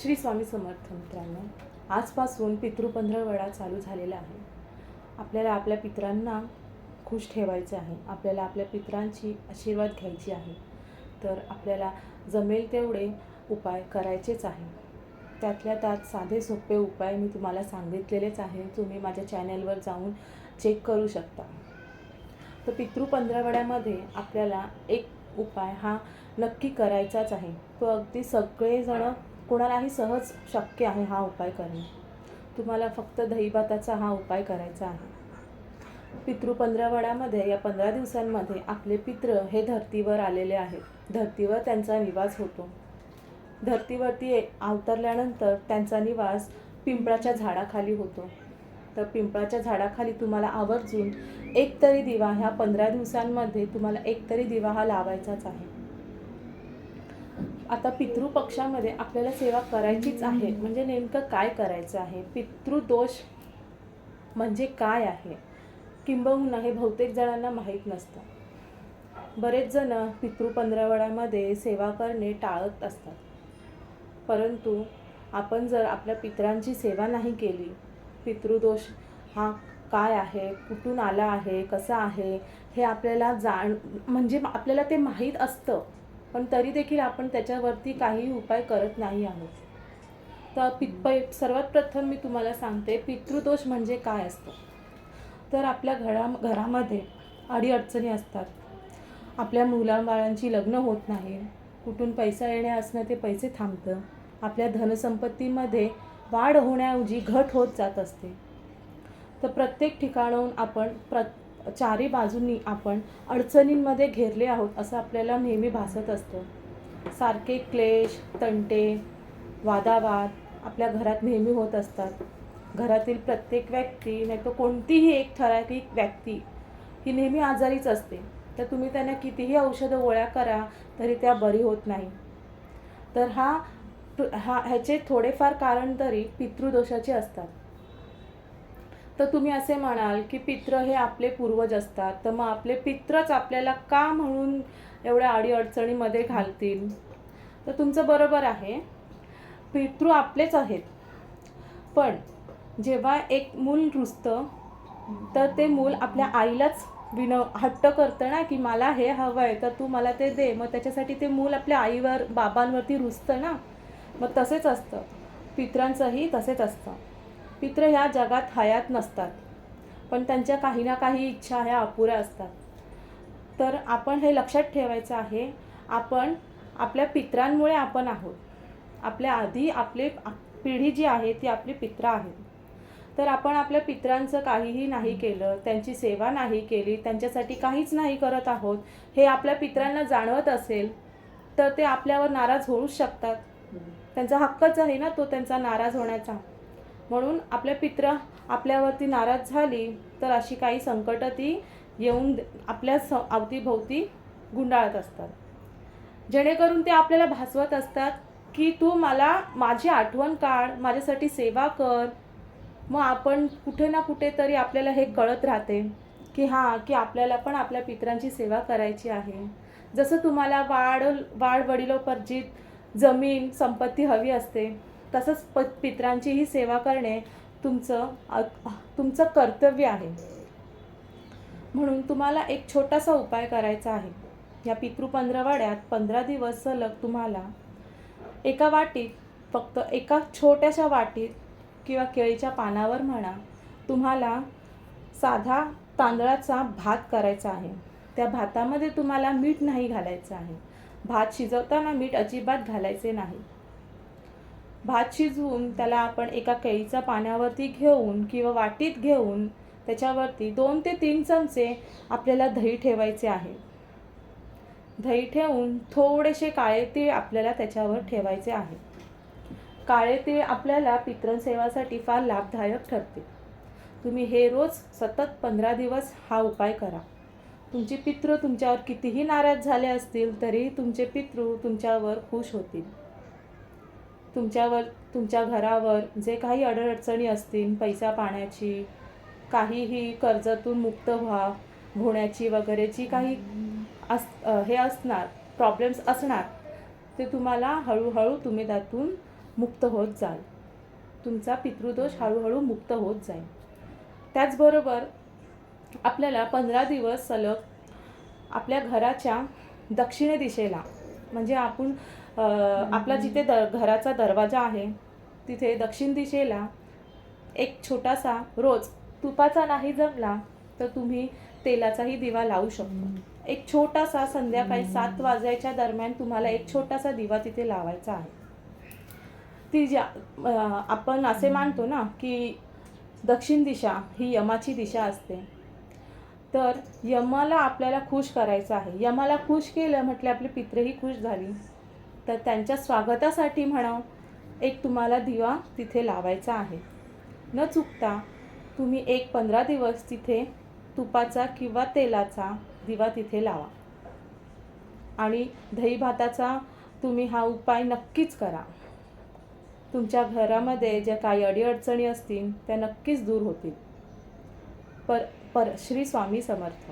श्री स्वामी समर्थ मित्रांनो आजपासून पितृपंधरवडा चालू झालेला आहे आपल्याला आपल्या पितरांना खुश ठेवायचं आहे. आपल्याला आपल्या पितरांची आशीर्वाद घ्यायची आहे. तर आपल्याला जमेल तेवढे उपाय करायचेच आहे. त्यातल्या त्यात साधे सोपे उपाय मी तुम्हाला सांगितलेलेच आहे. तुम्ही माझ्या चॅनलवर जाऊन चेक करू शकता. तर पितृ पंधरवड्यामध्ये आपल्याला एक उपाय हा नक्की करायचाच आहे. तो अगदी सगळेजणं कोणालाही सहज शक्य आहे हा उपाय करणे. तुम्हाला फक्त दहीभाताचा हा उपाय करायचा आहे. पितृ पंधरावड्यामध्ये या पंधरा दिवसांमध्ये आपले पित्र हे धर्तीवर आलेले आहेत. धर्तीवर त्यांचा निवास होतो. धर्तीवरती अवतरल्यानंतर त्यांचा निवास पिंपळाच्या झाडाखाली होतो. तर पिंपळाच्या झाडाखाली तुम्हाला आवर्जून एक तरी दिवा ह्या पंधरा दिवसांमध्ये तुम्हाला एक तरी दिवा हा लावायचाच आहे. आता पितृपक्षामध्ये आपल्याला सेवा करायचीच आहे. म्हणजे नेमकं काय करायचं आहे? पितृदोष म्हणजे काय आहे? किंबहुना हे बहुतेक जणांना माहीत नसतं. बरेच जण पितृ पंधरवड्यामध्ये सेवा करणे टाळत असतात. परंतु आपण जर आपल्या पितरांची सेवा नाही केली पितृदोष हा काय आहे? कुठून आला आहे? कसा आहे? हे आपल्याला जाण म्हणजे आपल्याला ते माहीत असतं. पण तरी देखील आपण त्याच्यावरती काही उपाय करत नाही आहोत. तर पि पै सर्वात प्रथम मी तुम्हाला सांगते पितृदोष म्हणजे काय असतं? तर आपल्या घरा घरामध्ये अडीअडचणी असतात. आपल्या मुलाबाळांची लग्न होत नाही. कुठून पैसा येणे असणं ते पैसे थांबतं. आपल्या धनसंपत्तीमध्ये वाढ होण्याऐवजी घट होत जात असते. तर प्रत्येक ठिकाणाहून आपण प्र चारी बाजूंनी आपण अडचणींमध्ये घेरले आहोत असं आपल्याला नेहमी भासत असतं. सारखे क्लेश तंटे वादावाद आपल्या घरात नेहमी होत असतात. घरातील प्रत्येक व्यक्ती नाही तर कोणतीही एक ठराविक व्यक्ती ही नेहमी आजारीच असते. तर तुम्ही त्यांना कितीही औषधं गोळ्या करा तरी त्या बरी होत नाही. तर हा हा ह्याचे थोडेफार कारण तरी पितृदोषाचे असतात. तर तुम्ही असे म्हणाल की पित्र हे आपले पूर्वज असतात. तर मग आपले पित्रच आपल्याला का म्हणून एवढ्या अडीअडचणीमध्ये घालतील? तर तुमचं बरोबर आहे. पितृ आपलेच आहेत. पण जेव्हा एक मूल रुजतं तर ते मूल आपल्या आईलाच विनव हट्ट करतं ना की मला हे हवं आहे तर तू मला ते दे. मग त्याच्यासाठी ते मूल आपल्या आईवर बाबांवरती रुजतं ना. मग तसेच असतं. पित्रांचंही तसेच असतं. पित्र ह्या जगात हयात नसतात. पण त्यांच्या काही ना काही इच्छा ह्या अपुऱ्या असतात. तर आपण हे लक्षात ठेवायचं आहे आपण आपल्या पित्रांमुळे आपण आहोत. आपल्या आधी आपले पिढी जी आहे ती आपली पित्र आहेत तर आपण आपल्या पित्रांचं काहीही नाही केलं त्यांची सेवा नाही केली त्यांच्यासाठी काहीच नाही करत आहोत हे आपल्या पित्रांना जाणवत असेल तर ते आपल्यावर नाराज होऊच शकतात. त्यांचा हक्कच आहे ना तो त्यांचा नाराज होण्याचा. म्हणून आपल्या पित्र आपल्यावरती नाराज झाली तर अशी काही संकटं ती येऊन आपल्या स अवतीभोवती गुंडाळत असतात. जेणेकरून ते आपल्याला भासवत असतात की तू मला माझी आठवण काढ माझ्यासाठी सेवा कर. मग आपण कुठे ना कुठेतरी आपल्याला हे कळत राहते की हां की आपल्याला पण आपल्या पित्रांची सेवा करायची आहे. जसं तुम्हाला वाढ वाढ वडिलोपर्जित जमीन संपत्ती हवी असते तसंच प पित्रांचीही सेवा करणे तुमचं तुमचं कर्तव्य आहे. म्हणून तुम्हाला एक छोटासा उपाय करायचा आहे. या पितृ पंधरवाड्यात पंधरा दिवस सलग तुम्हाला एका वाटीत फक्त एका छोट्याशा वाटीत किंवा केळीच्या पानावर म्हणा तुम्हाला साधा तांदळाचा भात करायचा आहे. त्या भातामध्ये तुम्हाला मीठ नाही घालायचं आहे. भात शिजवताना मीठ अजिबात घालायचे नाही. भात शिजवून त्याला आपण एका केळीच्या पाण्यावरती घेऊन किंवा वाटीत घेऊन त्याच्यावरती दोन ते तीन चमचे आपल्याला दही ठेवायचे आहे. दही ठेवून थोडेसे काळे तीळ आपल्याला त्याच्यावर ठेवायचे आहे. काळे तीळ आपल्याला पितृसेवासाठी फार लाभदायक ठरते. तुम्ही हे रोज सतत पंधरा दिवस हा उपाय करा. तुमचे पितृ तुमच्यावर कितीही नाराज झाले असतील तरीही तुमचे पितृ तुमच्यावर खुश होतील. तुमच्यावर तुमच्या घरावर जे काही अडचणी असतील पैसा पाण्याची काहीही कर्जातून मुक्त व्हा होण्याची वगैरे जी काही अस हे असणार प्रॉब्लेम्स असणार ते तुम्हाला हळूहळू तुम्ही त्यातून मुक्त होत जाल. तुमचा पितृदोष हळूहळू मुक्त होत जाईल. त्याचबरोबर आपल्याला पंधरा दिवस सलग आपल्या घराच्या दक्षिण दिशेला म्हणजे आपण आपला जिथे द घराचा दरवाजा आहे तिथे दक्षिण दिशेला एक छोटासा रोज तुपाचा नाही जमला तर तुम्ही तेलाचाही दिवा लावू शकता. एक छोटासा संध्याकाळी सात वाजायच्या दरम्यान तुम्हाला एक छोटासा दिवा तिथे लावायचा आहे. ती ज्या आपण असे मानतो ना की दक्षिण दिशा ही यमाची दिशा असते. तर यमाला आपल्याला खुश करायचं आहे. यमाला खुश केलं म्हटलं आपली पित्रही खुश झाली. तर त्यांच्या स्वागतासाठी म्हणा एक तुम्हाला दिवा तिथे लावायचा आहे. न चुकता तुम्ही एक पंधरा दिवस तिथे तुपाचा किंवा तेलाचा दिवा तिथे लावा. आणि दही भाताचा तुम्ही हा उपाय नक्कीच करा. तुमच्या घरामध्ये ज्या काही अडीअडचणी असतील त्या नक्कीच दूर होतील. पर पर श्री स्वामी समर्थ.